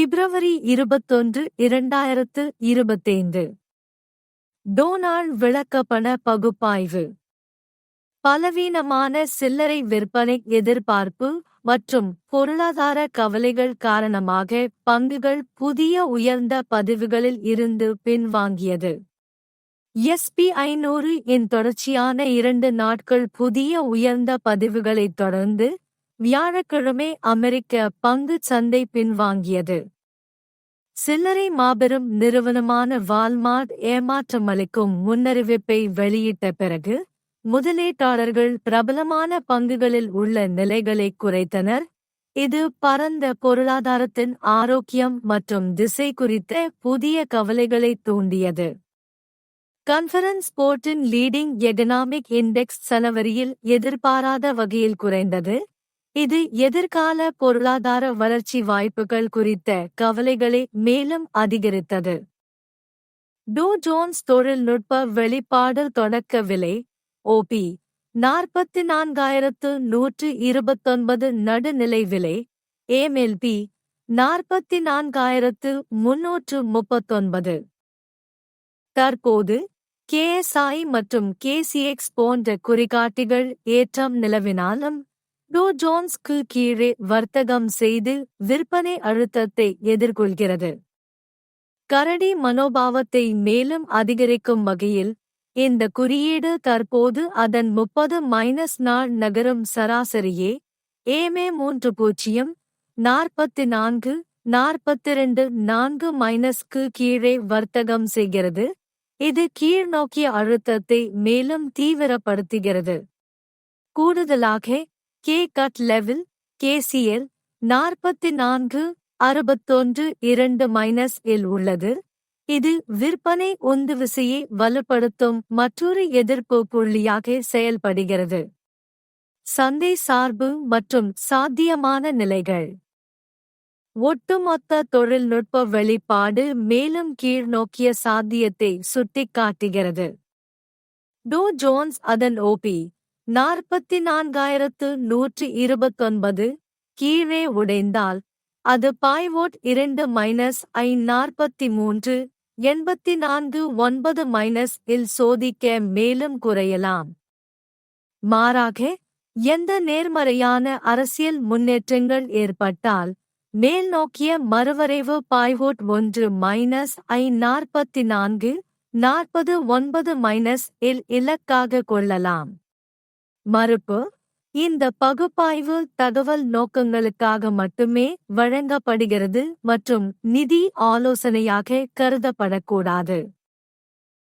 பிப்ரவரி இருபத்தொன்று இரண்டாயிரத்து இருபத்தைந்து. டோனால்ட் விளக்கப்பண பகுப்பாய்வு. பலவீனமான சில்லறை விற்பனை எதிர்பார்ப்பு மற்றும் பொருளாதார கவலைகள் காரணமாக பங்குகள் புதிய உயர்ந்த பதிவுகளில் இருந்து பின்வாங்கியது. எஸ்பி ஐநூறு இன் தொடர்ச்சியான இரண்டு நாட்கள் புதிய உயர்ந்த பதிவுகளைத் தொடர்ந்து வியாழக்கிழமை அமெரிக்க பங்கு சந்தை பின்வாங்கியது. சில்லறை மாபெரும் நிறுவனமான வால்மார்ட் ஏமாற்றமளிக்கும் முன்னறிவிப்பை வெளியிட்ட பிறகு முதலீட்டாளர்கள் பிரபலமான பங்குகளில் உள்ள நிலைகளை குறைத்தனர். இது பரந்த பொருளாதாரத்தின் ஆரோக்கியம் மற்றும் திசை குறித்த புதிய கவலைகளை தூண்டியது. கான்ஃபரன்ஸ் போர்ட்டின் லீடிங் எகனாமிக் இண்டெக்ஸ் சனவரியில் எதிர்பாராத வகையில் குறைந்தது. இது எதிர்கால பொருளாதார வளர்ச்சி வாய்ப்புகள் குறித்த கவலைகளை மேலும் அதிகரித்தது. டோ ஜோன்ஸ் தொழில்நுட்ப வெளிப்பாடு தொடக்க விலை ஓபி நாற்பத்தி நான்காயிரத்து நூற்று இருபத்தொன்பது நடுநிலை விலை ஏமெல்பி நாற்பத்தி நான்காயிரத்து முன்னூற்று முப்பத்தொன்பது. தற்போது கேஎஸ்ஐ மற்றும் கேசிஎக்ஸ் போன்ற குறிகாட்டிகள் ஏற்றம் நிலவினாலும் டோ ஜோன்ஸ்க்கு கீழே வர்த்தகம் செய்து விற்பனை அழுத்தத்தை எதிர்கொள்கிறது. கரடி மனோபாவத்தை மேலும் அதிகரிக்கும் வகையில் இந்த குறியீடு தற்போது அதன் முப்பது மைனஸ் நாள் நகரும் சராசரியே ஏமே மூன்று பூஜ்ஜியம் நாற்பத்தி நான்கு நாற்பத்திரண்டு நான்கு மைனஸ்க்கு கீழே வர்த்தகம் செய்கிறது. இது கீழ்நோக்கிய அழுத்தத்தை மேலும் தீவிரப்படுத்துகிறது. கூடுதலாக கே கட் லெவல் கேசிஎல் நாற்பத்தி நான்கு அறுபத்தொன்று இரண்டு மைனஸ் இல் உள்ளது. இது விற்பனை உந்து விசையை வலுப்படுத்தும் மற்றொரு எதிர்ப்பு புள்ளியாக செயல்படுகிறது. சந்தை சார்பு மற்றும் சாத்தியமான நிலைகள். ஒட்டுமொத்த தொழில்நுட்ப வெளிப்பாடு மேலும் கீழ் நோக்கிய சாத்தியத்தை சுட்டிக்காட்டுகிறது. டோ ஜோன்ஸ் அதன் ஓபி நாற்பத்தி நான்காயிரத்து நூற்றி இருபத்தொன்பது கீழே உடைந்தால் அது பாய்வோட் இரண்டு மைனஸ் ஐ நாற்பத்தி மூன்று எண்பத்தி நான்கு ஒன்பது மைனஸ் இல் சோதிக்க மேலும் குறையலாம். மாறாக எந்த நேர்மறையான அரசியல் முன்னேற்றங்கள் ஏற்பட்டால் மேல் நோக்கிய மறுவரைவு பாய்வோட் ஒன்று மைனஸ் ஐ நாற்பத்தி நான்கு நாற்பது ஒன்பது மைனஸ் இல் இலக்காக கொள்ளலாம். மறுப்பு இந்த பகுப்பாய்வு தகவல் நோக்கங்களுக்காக மட்டுமே வழங்கப்படுகிறது மற்றும் நிதி ஆலோசனையாக கருதப்படக்கூடாது.